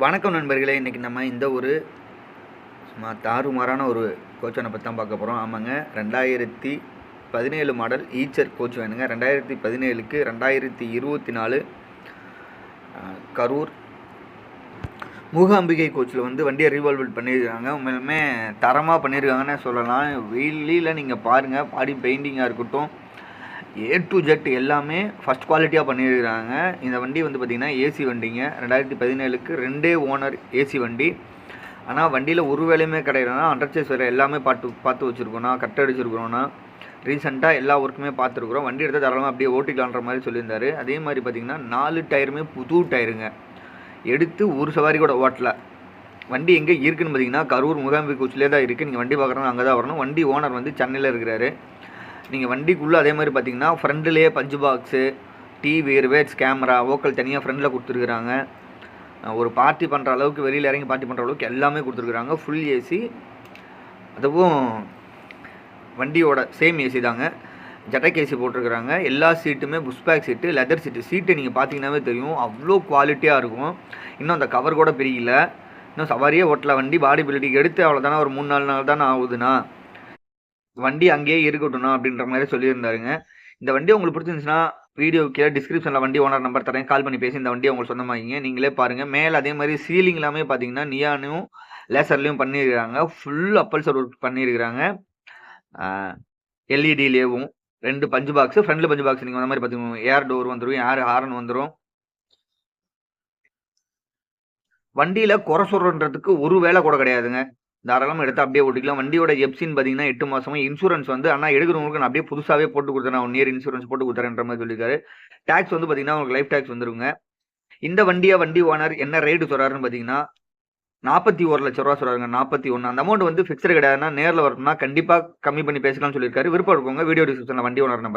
வணக்கம் நண்பர்களே இன்றைக்கி நம்ம இந்த ஒரு சும்மா தாறுமாறான ஒரு கோச்சனை பற்றி தான் பார்க்க போகிறோம் ஆமாங்க ரெண்டாயிரத்தி பதினேழு மாடல் ஈச்சர் கோச் வேணுங்க. ரெண்டாயிரத்தி பதினேழுக்கு ரெண்டாயிரத்தி இருபத்தி நாலு கரூர் மூகாம்பிகை கோச்சில் வந்து வண்டியை ரீவால்வெட் பண்ணியிருக்காங்க. உண்மையிலுமே தரமாக பண்ணியிருக்காங்கன்னு சொல்லலாம். வெயிலில் நீங்கள் பாருங்கள் பாடி பெயிண்டிங்காக இருக்கட்டும் ஏ டு ஜெட் எல்லாமே ஃபஸ்ட் குவாலிட்டியாக பண்ணியிருக்கிறாங்க. இந்த வண்டி வந்து பார்த்திங்கன்னா ஏசி வண்டிங்க. ரெண்டாயிரத்தி பதினேழுக்கு ரெண்டே ஓனர் ஏசி வண்டி. ஆனால் வண்டியில் ஒரு வேலையுமே கிடையாதுனா அண்டர்சைஸ் வேலை எல்லாமே பார்த்து பார்த்து வச்சுருக்கோண்ணா கட் அடிச்சிருக்கிறோன்னா ரீசெண்டாக எல்லா ஒர்க்குமே பார்த்துருக்குறோம். வண்டி எடுத்து தாராளமாக அப்படியே ஓட்டிக்கலான்ற மாதிரி சொல்லியிருந்தாரு. அதே மாதிரி பார்த்திங்கன்னா நாலு டயருமே புது டயருங்க. எடுத்து ஒரு சவாரி கூட ஓட்டல. வண்டி எங்கே இருக்குன்னு பார்த்தீங்கன்னா கரூர் முகாம்பி கோச்சிலே தான் இருக்குது நீங்கள் வண்டி பார்க்குறோம் அங்கே தான் வரணும். வண்டி ஓனர் வந்து சென்னையில் இருக்கிறாரு. நீங்கள் வண்டிக்குள்ளே அதே மாதிரி பார்த்தீங்கன்னா ஃப்ரண்ட்லேயே பஞ்சு பாக்ஸு டிவி ரிவேட்ஸ் கேமரா ஓக்கல் தனியாக ஃப்ரண்டில் கொடுத்துருக்குறாங்க. ஒரு பார்ட்டி பண்ணுற அளவுக்கு வெளியில் இறங்கி பார்ட்டி பண்ணுற அளவுக்கு எல்லாமே கொடுத்துருக்குறாங்க. ஃபுல் ஏசி அதுவும் வண்டியோட சேம் ஏசி தாங்க. ஜட்டக் ஏசி போட்டிருக்கிறாங்க. எல்லா சீட்டுமே push back seat leather seat seat நீங்கள் பார்த்தீங்கன்னாவே தெரியும். அவ்வளோ குவாலிட்டியாக இருக்கும். இன்னும் அந்த கவர் கூட பிரியல. இன்னும் சவாரியே ஓட்டல வண்டி. பாடி பில்டிங் எடுத்து அவ்வளோதானே ஒரு மூணு நாலு நாள் தானே ஆகுதுண்ணா வண்டி அங்கேயே இருக்கட்டும்னா அப்படின்ற மாதிரி சொல்லியிருந்தாருங்க. இந்த வண்டி உங்களுக்கு பிடிச்சிருந்துச்சுன்னா வீடியோ கீழே டிஸ்கிரிப்ஷனில் வண்டி ஓனர் நம்பர் தரேன். கால் பண்ணி பேசி இந்த வண்டி உங்களுக்கு சொந்தமாகிங்க நீங்களே பாருங்கள் மேலே அதே மாதிரி சீலிங் எல்லாமே பார்த்தீங்கன்னா நியானும் லேசர்லேயும் பண்ணியிருக்கிறாங்க. ஃபுல் அப்பல்சர் ஒர்க் பண்ணியிருக்கிறாங்க. எல்இடிலேயும் ரெண்டு பஞ்சு பாக்ஸ் ஃப்ரண்ட்ல பஞ்சு பாக்ஸ் நீங்கள் வந்த மாதிரி பார்த்தீங்கன்னா ஏர் டோர் வந்துடும் ஏர் ஹாரன் வந்துடும் வண்டியில் குறை சொல்கிறன்றதுக்கு ஒரு வேலை கூட கிடையாதுங்க. தாராளமாக எடுத்து அப்படியே ஓட்டிக்கலாம். வண்டியோட எப்சின்னு பார்த்தீங்கன்னா எட்டு மாதமா இன்சூரன்ஸ் வந்து ஆனால் எடுக்கிறவங்களுக்கு நான் அப்படியே புதுசாகவே போட்டு கொடுத்தேன். ஒன் இயர் இன்சூரன்ஸ் போட்டு கொடுத்துறேன்ற மாதிரி சொல்லியிருக்காரு. டேக்ஸ் வந்து பார்த்தீங்கன்னா உங்களுக்கு லைஃப் டேக்ஸ் வந்துருங்க. இந்த வண்டியை வண்டி ஓனர் என்ன ரேட்டு சொல்கிறாருன்னு பார்த்தீங்கன்னா நாற்பத்தி ஒரு லட்ச ரூபா சொல்கிறாங்க நாற்பத்தி ஒன்று அந்த அமௌண்ட் வந்து ஃபிக்ஸ்டு கிடையாதுன்னா நேரில் வரணும்னா கண்டிப்பாக கம்மி பண்ணி பேசலாம்னு சொல்லியிருக்காரு. விருப்பம் இருக்கவங்க வீடியோ டிஸ்கிரிப்ஷனில் வண்டி ஓனர் நம்பர்